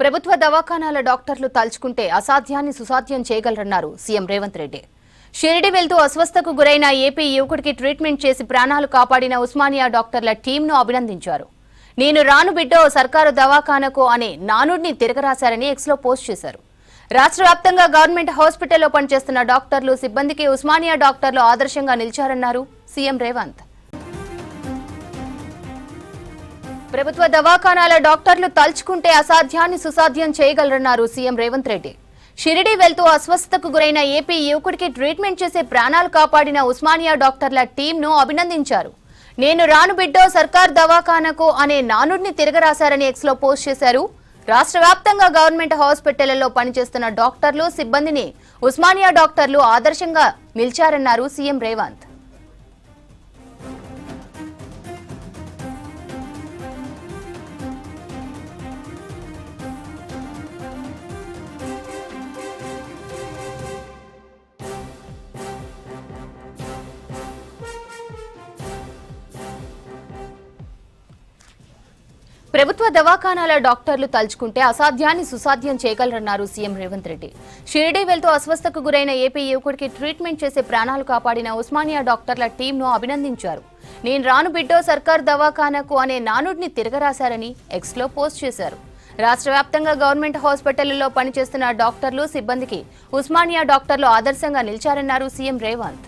ప్రభుత్వ దవాఖానాల డాక్టర్లు తలుచుకుంటే అసాధ్యాన్ని సుసాధ్యం చేయగలరన్నారు సీఎం రేవంత్ రెడ్డి. షిరిడి వెళ్తూ అస్వస్థకు గురైన ఏపీ యువకుడికి ట్రీట్మెంట్ చేసి ప్రాణాలు కాపాడిన ఉస్మానియా డాక్టర్ల టీంను అభినందించారు. నేను రాను బిడ్డో సర్కారు దవాఖానకు అనే నానుడిని తిరగరాశారని ఎక్స్లో పోస్ట్ చేశారు. రాష్ట్ర వ్యాప్తంగా గవర్నమెంట్ హాస్పిటల్లో పనిచేస్తున్న డాక్టర్లు సిబ్బందికి ఉస్మానియా డాక్టర్లు ఆదర్శంగా నిలిచారన్నారు సీఎం రేవంత్. ప్రభుత్వ దవాఖానాల డాక్టర్లు తలుచుకుంటే అసాధ్యాన్ని సుసాధ్యం చేయగలరన్నారు సీఎం రేవంత్ రెడ్డి. షిరిడి వెళ్తూ అస్వస్థతకు గురైన ఏపీ యువకుడికి ట్రీట్మెంట్ చేసే ప్రాణాలు కాపాడిన ఉస్మానియా డాక్టర్ల టీంను అభినందించారు. నేను రాను బిడ్డో సర్కార్ దవాఖానకు అనే నానుడిని తిరగరాశారని ఎక్స్లో పోస్ట్ చేశారు. రాష్ట్ర వ్యాప్తంగా గవర్నమెంట్ హాస్పిటళ్ళలో పనిచేస్తున్న డాక్టర్లు సిబ్బందిని ఉస్మానియా డాక్టర్లు ఆదర్శంగా నిలిచారన్నారు సీఎం రేవంత్. ప్రభుత్వ దవాఖానాల డాక్టర్లు తలుచుకుంటే అసాధ్యాన్ని సుసాధ్యం చేయగలరన్నారు సీఎం రేవంత్ రెడ్డి. షిరిడీ వెళ్తూ అస్వస్థకు గురైన ఏపీ యువకుడికి ట్రీట్మెంట్ చేసే ప్రాణాలు కాపాడిన ఉస్మానియా డాక్టర్ల టీంను అభినందించారు. నేను రాను బిడ్డో సర్కార్ దవాఖానకు అనే నానుడిని తిరగరాశారని ఎక్స్లో పోస్ట్ చేశారు. రాష్ట్ర వ్యాప్తంగా గవర్నమెంట్ హాస్పిటళ్ళలో పనిచేస్తున్న డాక్టర్లు సిబ్బందికి ఉస్మానియా డాక్టర్లు ఆదర్శంగా నిలిచారన్నారు సీఎం రేవంత్.